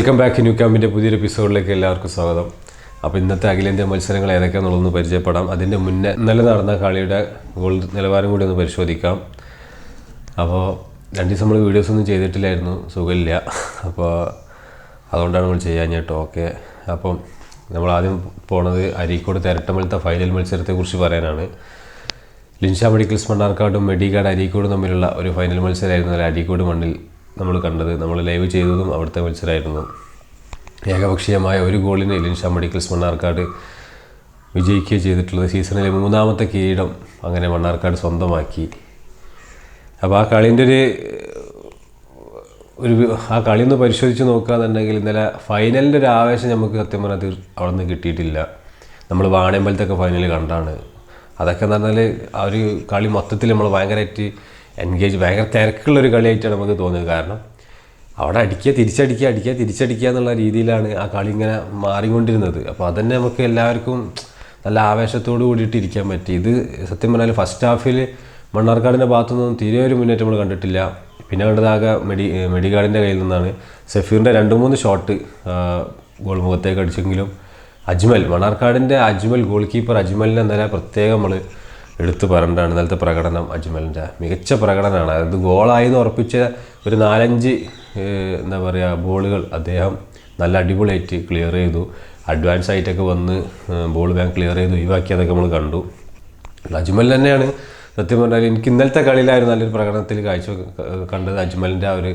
Welcome back new ക്യാമ്പിന്റെ പുതിയൊരു എപ്പിസോഡിലേക്ക് എല്ലാവർക്കും സ്വാഗതം. അപ്പോൾ ഇന്നത്തെ അഖിലേന്ത്യാ മത്സരങ്ങൾ ഏതൊക്കെയാണെന്നുള്ളതൊന്ന് പരിചയപ്പെടാം. അതിന്റെ മുന്നേ ഇന്നലെ നടന്ന കളിയുടെ ഗോൾ നിലവാരം കൂടി ഒന്ന് പരിശോധിക്കാം. അപ്പോൾ രണ്ട് ദിവസം നമ്മൾ വീഡിയോസ് ഒന്നും ചെയ്തിട്ടില്ലായിരുന്നു സുഖമില്ല. അപ്പോൾ അതുകൊണ്ടാണ് നമ്മൾ ചെയ്യാൻ കേട്ടോ ഓക്കെ. അപ്പം നമ്മൾ ആദ്യം പോണത് അരീക്കോട് തിരട്ടമലത്തെ ഫൈനൽ മത്സരത്തെക്കുറിച്ച് പറയാനാണ്. ലിൻഷ മെഡിക്കൽസ് മണ്ണാർക്കാടും മെഡിക്കാട് അരീക്കോടും തമ്മിലുള്ള ഒരു ഫൈനൽ മത്സരമായിരുന്നു അരീക്കോട് മണ്ണിൽ നമ്മൾ കണ്ടത്. നമ്മൾ ലൈവ് ചെയ്തതും അവിടുത്തെ മത്സരമായിരുന്നു ഏകപക്ഷീയമായ ഒരു ഗോളിന് ലിൻഷ മെഡിക്കൽസ് മണ്ണാർക്കാട് വിജയിക്കുകയും ചെയ്തിട്ടുള്ളത്. സീസണിലെ മൂന്നാമത്തെ കിരീടം അങ്ങനെ മണ്ണാർക്കാട് സ്വന്തമാക്കി. അപ്പോൾ ആ കളീന്റെ ഒരു ഒരു ആ കളി ഒന്ന് പരിശോധിച്ച് നോക്കുകയെന്നുണ്ടെങ്കിൽ ഇന്നലെ ഫൈനലിന്റെ ഒരു ആവേശം നമുക്ക് സത്യം പറഞ്ഞാൽ അവിടെ നിന്ന് കിട്ടിയിട്ടില്ല. നമ്മൾ വാണിയമ്പലത്തൊക്കെ ഫൈനൽ കണ്ടാണ്. അതൊക്കെ എന്ന് പറഞ്ഞാൽ ആ ഒരു കളി മൊത്തത്തിൽ നമ്മൾ ഭയങ്കരമായിട്ട് എൻഗേജ് ഭയങ്കര തിരക്കുള്ളൊരു കളിയായിട്ടാണ് നമുക്ക് തോന്നിയത്. കാരണം അവിടെ അടിക്കുക തിരിച്ചടിക്കുക അടിക്കുക തിരിച്ചടിക്കുക എന്നുള്ള രീതിയിലാണ് ആ കളി ഇങ്ങനെ മാറിക്കൊണ്ടിരുന്നത്. അപ്പോൾ അതന്നെ നമുക്ക് എല്ലാവർക്കും നല്ല ആവേശത്തോട് കൂടിയിട്ട് ഇരിക്കാൻ പറ്റി. ഇത് സത്യം പറഞ്ഞാൽ ഫസ്റ്റ് ഹാഫിൽ മണ്ണാർക്കാടിന്റെ ഭാഗത്തുനിന്നും തീരെ ഒരു മുന്നേറ്റം നമ്മൾ കണ്ടിട്ടില്ല. പിന്നെ കണ്ടതാകെ മെഡി മെഡിഗാർഡിന്റെ കയ്യിൽ നിന്നാണ്. സഫീറിന്റെ രണ്ട് മൂന്ന് ഷോട്ട് ഗോൾ മുഖത്തേക്ക് അടിച്ചെങ്കിലും അജ്മൽ മണ്ണാർക്കാടിന്റെ അജ്മൽ ഗോൾ കീപ്പർ അജ്മലിനെ എന്തായാലും പ്രത്യേകം നമ്മൾ എടുത്തു പറഞ്ഞിട്ടാണ് ഇന്നലത്തെ പ്രകടനം അജ്മലിന്റെ മികച്ച പ്രകടനമാണ്. അതായത് ഗോളായി എന്ന് ഉറപ്പിച്ച ഒരു നാലഞ്ച് എന്താ പറയുക ബോളുകൾ അദ്ദേഹം നല്ല അടിപൊളിയായിട്ട് ക്ലിയർ ചെയ്തു. അഡ്വാൻസ് ആയിട്ടൊക്കെ വന്ന് ബോൾ ബാങ്ക് ക്ലിയർ ചെയ്ത് ഒഴിവാക്കിയതൊക്കെ നമ്മൾ കണ്ടു. അജ്മൽ തന്നെയാണ്. സത്യം പറഞ്ഞാൽ എനിക്ക് ഇന്നലത്തെ കളിയിലായിരുന്നു നല്ലൊരു പ്രകടനത്തിൽ കാഴ്ച കണ്ടത്. അജ്മലിന്റെ ആ ഒരു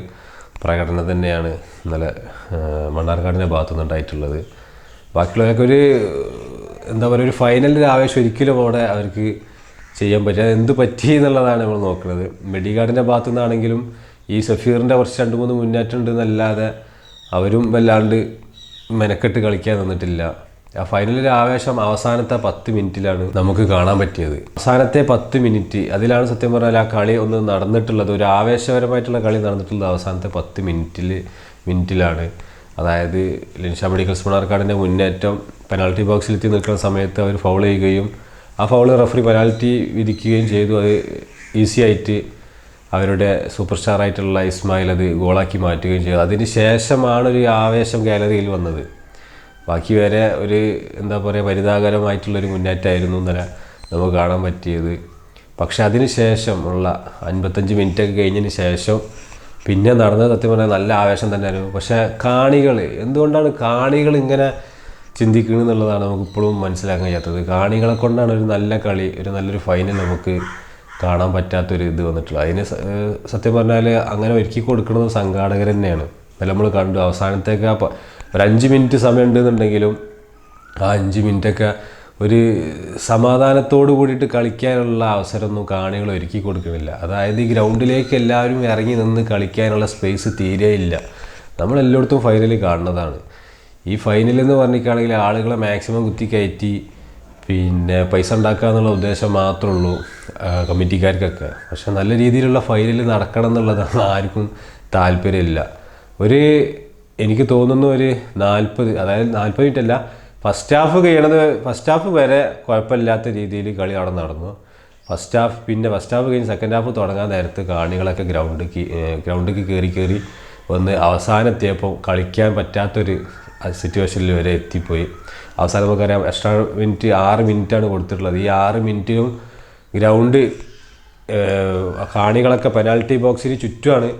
പ്രകടനം തന്നെയാണ് ഇന്നലെ മണ്ണാർക്കാടിന്റെ ഭാഗത്തു നിന്നുണ്ടായിട്ടുള്ളത് ബാക്കിയുള്ളവരൊക്കെ ഒരു എന്താ പറയുക ഒരു ഫൈനലിന്റെ ആവേശം ഒരിക്കലും അവിടെ അവർക്ക് ചെയ്യാൻ പറ്റുക എന്ത് പറ്റി എന്നുള്ളതാണ് നമ്മൾ നോക്കുന്നത്. മെഡിഗാർഡിന്റെ ഭാഗത്തു നിന്നാണെങ്കിലും ഈ സഫീറിന്റെ കുറച്ച് രണ്ട് മൂന്ന് മുന്നേറ്റം ഉണ്ട് എന്നല്ലാതെ അവരും വല്ലാണ്ട് മെനക്കെട്ട് കളിക്കാൻ നിന്നിട്ടില്ല. ആ ഫൈനലിലെ ആവേശം അവസാനത്തെ പത്ത് മിനിറ്റിലാണ് നമുക്ക് കാണാൻ പറ്റിയത്. അവസാനത്തെ പത്ത് മിനിറ്റ് അതിലാണ് സത്യം പറഞ്ഞാൽ ആ കളി ഒന്ന് നടന്നിട്ടുള്ളത്. ഒരു ആവേശപരമായിട്ടുള്ള കളി നടന്നിട്ടുള്ളത് അവസാനത്തെ പത്ത് മിനിറ്റിൽ മിനിറ്റിലാണ്. അതായത് ലിൻഷ മെഡിക്കൽ മണ്ണാർക്കാടിന്റെ മുന്നേറ്റം പെനാൾട്ടി ബോക്സിലെത്തി നിൽക്കുന്ന സമയത്ത് അവർ ഫൗൾ ചെയ്യുകയും ആ ഫൗൾ റഫറി പെനാൽറ്റി വിധിക്കുകയും ചെയ്തു. അത് ഈസി ആയിട്ട് അവരുടെ സൂപ്പർ സ്റ്റാർ ആയിട്ടുള്ള ഇസ്മായിൽ അത് ഗോളാക്കി മാറ്റുകയും ചെയ്തു. അതിന് ശേഷമാണ് ഒരു ആവേശം ഗാലറിയിൽ വന്നത്. ബാക്കി വരെ ഒരു എന്താ പറയുക പരിതാകരമായിട്ടുള്ളൊരു മുന്നേറ്റമായിരുന്നു എന്നല്ല നമുക്ക് കാണാൻ പറ്റിയത്. പക്ഷെ അതിന് ശേഷം ഉള്ള അൻപത്തഞ്ച് മിനിറ്റൊക്കെ കഴിഞ്ഞതിന് ശേഷം പിന്നെ നടന്നത് സത്യം പറഞ്ഞാൽ നല്ല ആവേശം തന്നെയായിരുന്നു. പക്ഷേ കാണികൾ എന്തുകൊണ്ടാണ് കാണികൾ ഇങ്ങനെ ചിന്തിക്കുന്നത് എന്നുള്ളതാണ് നമുക്ക് ഇപ്പോഴും മനസ്സിലാക്കാൻ കഴിയാത്തത്. കാണികളെ കൊണ്ടാണ് ഒരു നല്ല കളി ഒരു നല്ലൊരു ഫൈനൽ നമുക്ക് കാണാൻ പറ്റാത്തൊരു ഇത് വന്നിട്ടുള്ളത്. അതിന് സത്യം പറഞ്ഞാൽ അങ്ങനെ ഒരുക്കി കൊടുക്കുന്നത് സംഘാടകർ തന്നെയാണ്. ഇപ്പം നമ്മൾ കണ്ടു അവസാനത്തേക്ക് ഒരു അഞ്ച് മിനിറ്റ് സമയം ഉണ്ടെന്നുണ്ടെങ്കിലും ആ അഞ്ച് മിനിറ്റൊക്കെ ഒരു സമാധാനത്തോട് കൂടിയിട്ട് കളിക്കാനുള്ള അവസരമൊന്നും കാണികൾ ഒരുക്കി കൊടുക്കുന്നില്ല. അതായത് ഈ ഗ്രൗണ്ടിലേക്ക് എല്ലാവരും ഇറങ്ങി നിന്ന് കളിക്കാനുള്ള സ്പേസ് തീരെയില്ല നമ്മളെല്ലായിടത്തും ഫൈനൽ കാണുന്നതാണ്. ഈ ഫൈനൽ എന്ന് പറഞ്ഞിക്കാണെങ്കിൽ ആളുകളെ മാക്സിമം കുത്തി കയറ്റി പിന്നെ പൈസ ഉണ്ടാക്കുക എന്നുള്ള ഉദ്ദേശം മാത്രമേ ഉള്ളൂ കമ്മിറ്റിക്കാർക്കൊക്കെ. പക്ഷെ നല്ല രീതിയിലുള്ള ഫൈനൽ നടക്കണം എന്നുള്ളതാണ് ആർക്കും താല്പര്യമില്ല. ഒരു എനിക്ക് തോന്നുന്നു ഒരു നാൽപ്പത് അതായത് നാൽപ്പത് മിനിറ്റ് അല്ല ഫസ്റ്റ് ഹാഫ് കഴിയണത് ഫസ്റ്റ് ഹാഫ് വരെ കുഴപ്പമില്ലാത്ത രീതിയിൽ കളി അവിടെ നടന്നു. ഫസ്റ്റ് ഹാഫ് പിന്നെ ഫസ്റ്റ് ഹാഫ് കഴിഞ്ഞ് സെക്കൻഡ് ഹാഫ് തുടങ്ങാൻ നേരത്ത് കാണികളൊക്കെ ഗ്രൗണ്ടിലേക്ക് ഗ്രൗണ്ടിലേക്ക് കയറി കയറി വന്ന് അവസാനം എത്തിയപ്പോൾ കളിക്കാൻ പറ്റാത്തൊരു സിറ്റുവേഷനിൽ വരെ എത്തിപ്പോയി. അവസാനം നമുക്കറിയാം എക്സ്ട്രാ മിനിറ്റ് ആറ് മിനിറ്റാണ് കൊടുത്തിട്ടുള്ളത്. ഈ ആറ് മിനിറ്റിലും ഗ്രൗണ്ട് കാണികളൊക്കെ പെനാൽറ്റി ബോക്സിന് ചുറ്റുമാണ്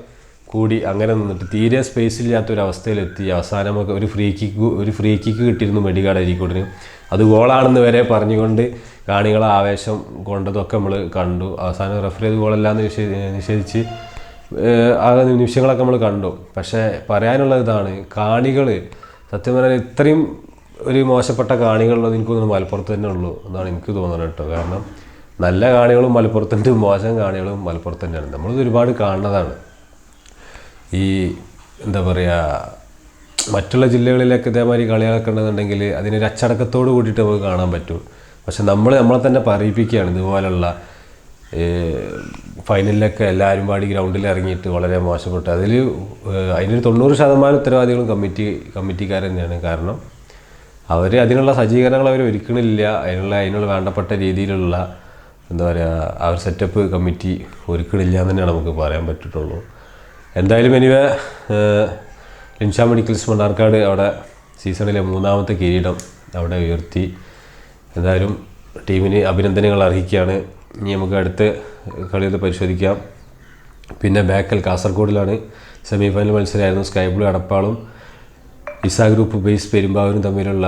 കൂടി അങ്ങനെ നിന്നിട്ട്. തീരെ സ്പേസ് അവസ്ഥയിലെത്തി. അവസാനം ഒരു ഫ്രീ കിക്ക് ഒരു ഫ്രീ കിക്ക് കിട്ടിയിരുന്നു മെഡിക്കാട് അരീക്കോടിന്. അത് ഗോളാണെന്ന് വരെ പറഞ്ഞുകൊണ്ട് കാണികളെ ആവേശം കൊണ്ടതൊക്കെ നമ്മൾ കണ്ടു. അവസാനം റെഫറി ഗോളല്ലാന്ന് നിഷേ- നിഷേധിച്ച് ആ നിമിഷങ്ങളൊക്കെ നമ്മൾ കണ്ടു. പക്ഷേ പറയാനുള്ള ഇതാണ് കാണികൾ സത്യം പറഞ്ഞാൽ ഇത്രയും ഒരു മോശപ്പെട്ട കാണികളുള്ളത് എനിക്ക് തോന്നുന്നു മലപ്പുറത്ത് തന്നെ ഉള്ളൂ എന്നാണ് എനിക്ക് തോന്നുന്നത് കേട്ടോ. കാരണം നല്ല കാണികളും മലപ്പുറത്തുണ്ട് മോശം കാണികളും മലപ്പുറത്ത് തന്നെയാണ്. നമ്മളിത് ഒരുപാട് കാണുന്നതാണ്. ഈ എന്താ പറയുക മറ്റുള്ള ജില്ലകളിലൊക്കെ ഇതേമാതിരി കളികളൊക്കെ ഉണ്ടെന്നുണ്ടെങ്കിൽ അതിനൊരു അച്ചടക്കത്തോട് കൂടിയിട്ട് നമുക്ക് കാണാൻ പറ്റും. പക്ഷെ നമ്മൾ നമ്മളെ തന്നെ പറയിപ്പിക്കുകയാണ് ഇതുപോലുള്ള ഫൈനലിലൊക്കെ എല്ലാവരും പാടി ഗ്രൗണ്ടിൽ ഇറങ്ങിയിട്ട് വളരെ മോശപ്പെട്ടു. അതിൽ അതിനൊരു തൊണ്ണൂറ് ശതമാനം ഉത്തരവാദികളും കമ്മിറ്റി കമ്മിറ്റിക്കാർ തന്നെയാണ്. കാരണം അവർ അതിനുള്ള സജ്ജീകരണങ്ങൾ അവർ ഒരുക്കണില്ല. അതിനുള്ള അതിനുള്ള വേണ്ടപ്പെട്ട രീതിയിലുള്ള എന്താ പറയുക ആ ഒരു സെറ്റപ്പ് കമ്മിറ്റി ഒരുക്കണില്ല എന്ന് തന്നെയാണ് നമുക്ക് പറയാൻ പറ്റിയിട്ടുള്ളൂ. എന്തായാലും എനിവേ ലിൻഷാ മെഡിക്കൽസ് മണ്ണാർക്കാട് അവിടെ സീസണിലെ മൂന്നാമത്തെ കിരീടം അവിടെ ഉയർത്തി. എന്തായാലും ടീമിന് അഭിനന്ദനങ്ങൾ അർഹിക്കുകയാണ്. ഇനി നമുക്ക് അടുത്ത കളിയൊന്ന് പരിശോധിക്കാം. പിന്നെ ബാക്കൽ കാസർഗോഡിലാണ് സെമി ഫൈനൽ മത്സരമായിരുന്നു. സ്കൈ ബ്ലൂ അടപ്പാളും ഇസ ഗ്രൂപ്പ് ബേസ് പെരുമ്പാവൂരും തമ്മിലുള്ള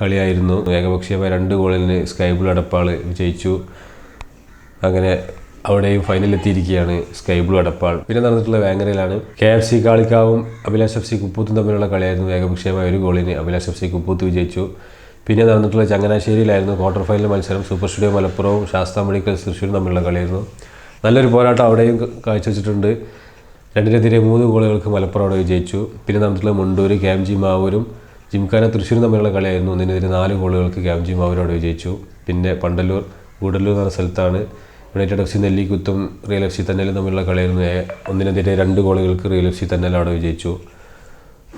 കളിയായിരുന്നു. ഏകപക്ഷീയമായ രണ്ട് ഗോളിന് സ്കൈ ബ്ലൂ അടപ്പാൾ വിജയിച്ചു. അങ്ങനെ അവിടെയും ഫൈനലെത്തിയിരിക്കുകയാണ് സ്കൈ ബ്ലൂ അടപ്പാൾ. പിന്നെ നടന്നിട്ടുള്ള വേങ്ങരയിലാണ് കെ എഫ് സി കാളിക്കാവും അഭിലാഷ് എഫ് സി കുപ്പൂത്തും തമ്മിലുള്ള കളിയായിരുന്നു. ഏകപക്ഷീയമായ ഒരു ഗോളിന് അഭിലാഷ് എഫ് സി കുപ്പൂത്ത് വിജയിച്ചു. പിന്നെ നടന്നിട്ടുള്ള ചങ്ങനാശ്ശേരിയിലായിരുന്നു ക്വാർട്ടർ ഫൈനൽ മത്സരം. സൂപ്പർ സ്റ്റുഡിയോ മലപ്പുറവും ശാസ്ത്ര മെഡിക്കൽ തൃശ്ശൂരും തമ്മിലുള്ള കളിയായിരുന്നു. നല്ലൊരു പോരാട്ടം അവിടെയും കാഴ്ചവെച്ചിട്ടുണ്ട്. രണ്ടിനെതിരെ മൂന്ന് ഗോളുകൾക്ക് മലപ്പുറം അവിടെ വിജയിച്ചു. പിന്നെ നടന്നിട്ടുള്ള മുണ്ടൂർ ക്യാംജി മാവൂരും ജിംഖാന തൃശ്ശൂരും തമ്മിലുള്ള കളിയായിരുന്നു. ഒന്നിനെതിരെ നാല് ഗോളുകൾക്ക് ക്യാംജി മാവൂരും അവിടെ വിജയിച്ചു. പിന്നെ പണ്ടല്ലൂർ ഗൂഡല്ലൂർ എന്ന സ്ഥലത്താണ് യുണൈറ്റഡ് എഫ് സി നെല്ലിക്കുത്തും റിയൽ എഫ് സി തന്നലും തമ്മിലുള്ള കളിയായിരുന്നു. ഒന്നിനെതിരെ രണ്ട് ഗോളുകൾക്ക് റിയൽ എഫ് സി തന്നൽ അവിടെ വിജയിച്ചു.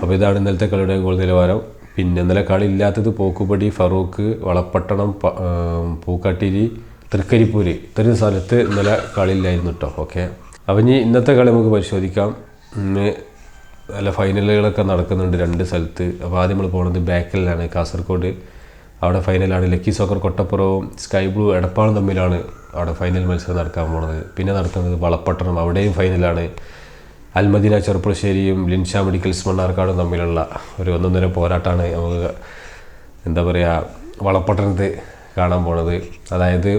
അപ്പോൾ ഇതാണ് ഇന്നലത്തെ കളിയുടെ ഗോൾ നിലവാരം. പിന്നെ ഇന്നലെ കളി പോക്കുപടി ഫറൂഖ് വളപ്പട്ടണം പൂക്കാട്ടിരി തൃക്കരിപ്പൂര്. ഇത്രയും സ്ഥലത്ത് ഇന്നലെ കളിയില്ലായിരുന്നു കേട്ടോ ഓക്കെ. അപ്പം ഇനി ഇന്നത്തെ കളി നമുക്ക് പരിശോധിക്കാം. ഇന്ന് നല്ല ഫൈനലുകളൊക്കെ നടക്കുന്നുണ്ട് രണ്ട് സ്ഥലത്ത്. അപ്പോൾ ആദ്യം നമ്മൾ പോകുന്നത് ബാക്കലിലാണ് കാസർഗോഡ്. അവിടെ ഫൈനലാണ്. ലക്കി സോക്കർ കൊട്ടപ്പുറവും സ്കൈ ബ്ലൂ എടപ്പാളും തമ്മിലാണ് അവിടെ ഫൈനൽ മത്സരം നടക്കാൻ പോകുന്നത് പിന്നെ നടക്കുന്നത് വളപ്പട്ടണം അവിടെയും ഫൈനലാണ്. അൽമദീന ചെറുപ്പുളശ്ശേരിയും ലിൻഷ മെഡിക്കൽസ് മണ്ണാർക്കാടും തമ്മിലുള്ള ഒരു ഒന്നൊന്നര പോരാട്ടമാണ് നമുക്ക് എന്താ പറയുക വളപ്പട്ടണത്ത് കാണാൻ പോണത്. അതായത്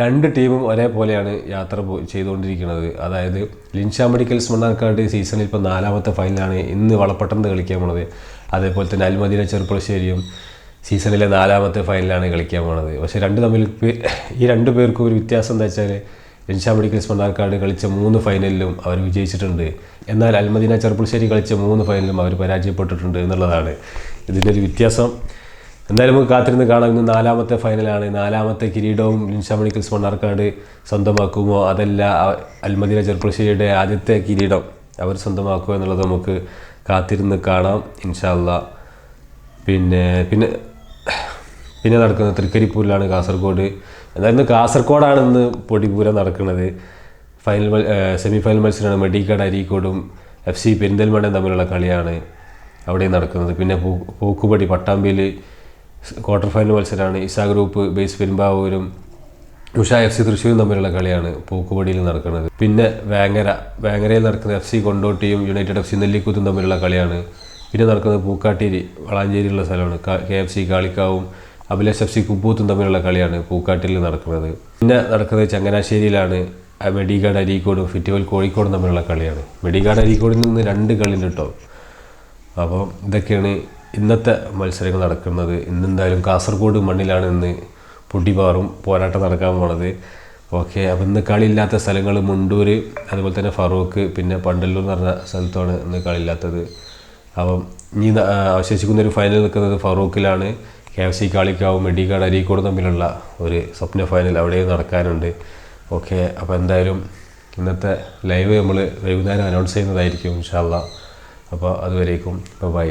രണ്ട് ടീമും ഒരേപോലെയാണ് യാത്ര ചെയ്തുകൊണ്ടിരിക്കുന്നത്. അതായത് ലിൻഷ മെഡിക്കൽസ് മണ്ണാർക്കാട് സീസണിൽ ഇപ്പോൾ നാലാമത്തെ ഫൈനലാണ് ഇന്ന് വളപ്പട്ടണത്ത് കളിക്കാൻ പോണത്. അതേപോലെ തന്നെ അൽമദീന ചെറുപ്പുളശ്ശേരിയും സീസണിലെ നാലാമത്തെ ഫൈനലാണ് കളിക്കാൻ പോണത്. പക്ഷേ രണ്ട് തമ്മിൽ ഈ രണ്ട് പേർക്കും ഒരു വ്യത്യാസം എന്താ വെച്ചാൽ ലിൻഷാ മെഡിക്കൽസ് മണ്ണാർക്കാട് കളിച്ച മൂന്ന് ഫൈനലിലും അവർ വിജയിച്ചിട്ടുണ്ട്. എന്നാൽ അൽമദീന ചെറുപ്പുളശ്ശേരി കളിച്ച മൂന്ന് ഫൈനലിലും അവർ പരാജയപ്പെട്ടിട്ടുണ്ട് എന്നുള്ളതാണ് ഇതിന്റെ ഒരു വ്യത്യാസം. എന്തായാലും നമുക്ക് കാത്തിരുന്ന് കാണാം. ഇന്ന് നാലാമത്തെ ഫൈനലാണ് നാലാമത്തെ കിരീടവും ലിൻഷാ മെഡിക്കൽസ് മണ്ണാർക്കാട് സ്വന്തമാക്കുമോ? അതല്ല അൽമദീന ചെറുപ്പുളശ്ശേരിയുടെ ആദ്യത്തെ കിരീടം അവർ സ്വന്തമാക്കുക എന്നുള്ളത് നമുക്ക് കാത്തിരുന്ന് കാണാം. ഇൻഷാല്ല പിന്നെ പിന്നെ പിന്നെ നടക്കുന്നത് തൃക്കരിപ്പൂരിലാണ് കാസർഗോഡ്. എന്തായാലും ഇന്ന് കാസർഗോഡാണ് ഇന്ന് പൊടിപൂരം നടക്കുന്നത്. ഫൈനൽ സെമി ഫൈനൽ മത്സരമാണ് മെഡിക്കാട് അരീക്കോടും എഫ് സി പെരിന്തൽമണ്ണയും തമ്മിലുള്ള കളിയാണ് അവിടെ നടക്കുന്നത്. പിന്നെ പൂ പൂക്കുപടി പട്ടാമ്പിയിൽ ക്വാർട്ടർ ഫൈനൽ മത്സരമാണ് ഇസാ ഗ്രൂപ്പ് ബേസ് പെരുമ്പാവൂരും ഉഷ എഫ് സി തൃശ്ശൂരും തമ്മിലുള്ള കളിയാണ് പൂക്കുപടിയിൽ നടക്കുന്നത്. പിന്നെ വേങ്ങര വേങ്ങരയിൽ നടക്കുന്ന എഫ് സി കൊണ്ടോട്ടിയും യുണൈറ്റഡ് എഫ് സി നെല്ലിക്കുത്തും തമ്മിലുള്ള കളിയാണ്. പിന്നെ നടക്കുന്നത് പൂക്കാട്ടേരി വളാഞ്ചേരിയിലുള്ള സ്ഥലമാണ്. കെ എഫ് സി കാളിക്കാവും അഭിലാഷ് എഫ് സി കുപ്പൂത്തും തമ്മിലുള്ള കളിയാണ് പൂക്കാട്ടിൽ നടക്കുന്നത്. പിന്നെ നടക്കുന്നത് ചങ്ങനാശ്ശേരിയിലാണ് മെഡിഗാർഡ് അരീക്കോടും ഫിറ്റിവൽ കോഴിക്കോടും തമ്മിലുള്ള കളിയാണ്. മെഡിഗാർഡ് അരീക്കോടിൽ നിന്ന് രണ്ട് കളി കിട്ടും അപ്പോൾ ഇതൊക്കെയാണ് ഇന്നത്തെ മത്സരങ്ങൾ നടക്കുന്നത്. ഇന്നെന്തായാലും കാസർഗോഡ് മണ്ണിലാണ് ഇന്ന് പൊടിപാറും പോരാട്ടം നടക്കാൻ പോണത്. ഓക്കെ അപ്പം ഇന്ന് കളിയില്ലാത്ത സ്ഥലങ്ങൾ മുണ്ടൂർ അതുപോലെ തന്നെ ഫറൂഖ് പിന്നെ പണ്ടല്ലൂർ എന്ന് പറഞ്ഞ സ്ഥലത്താണ് ഇന്ന് കളിയില്ലാത്തത്. അപ്പം ഇനി അവശേഷിക്കുന്നൊരു ഫൈനൽ നിൽക്കുന്നത് ഫറൂഖിലാണ്. കെ എഫ് സി കാളിക്കാവും മെഡിക്കാട് അരീക്കോട് തമ്മിലുള്ള ഒരു സ്വപ്ന ഫൈനൽ അവിടെയും നടക്കാനുണ്ട്. ഓക്കെ അപ്പോൾ എന്തായാലും ഇന്നത്തെ ലൈവ് നമ്മൾ വൈകുന്നേരം അനൗൺസ് ചെയ്യുന്നതായിരിക്കും ഇൻഷാല്ല അപ്പോൾ അതുവരേക്കും ബൈ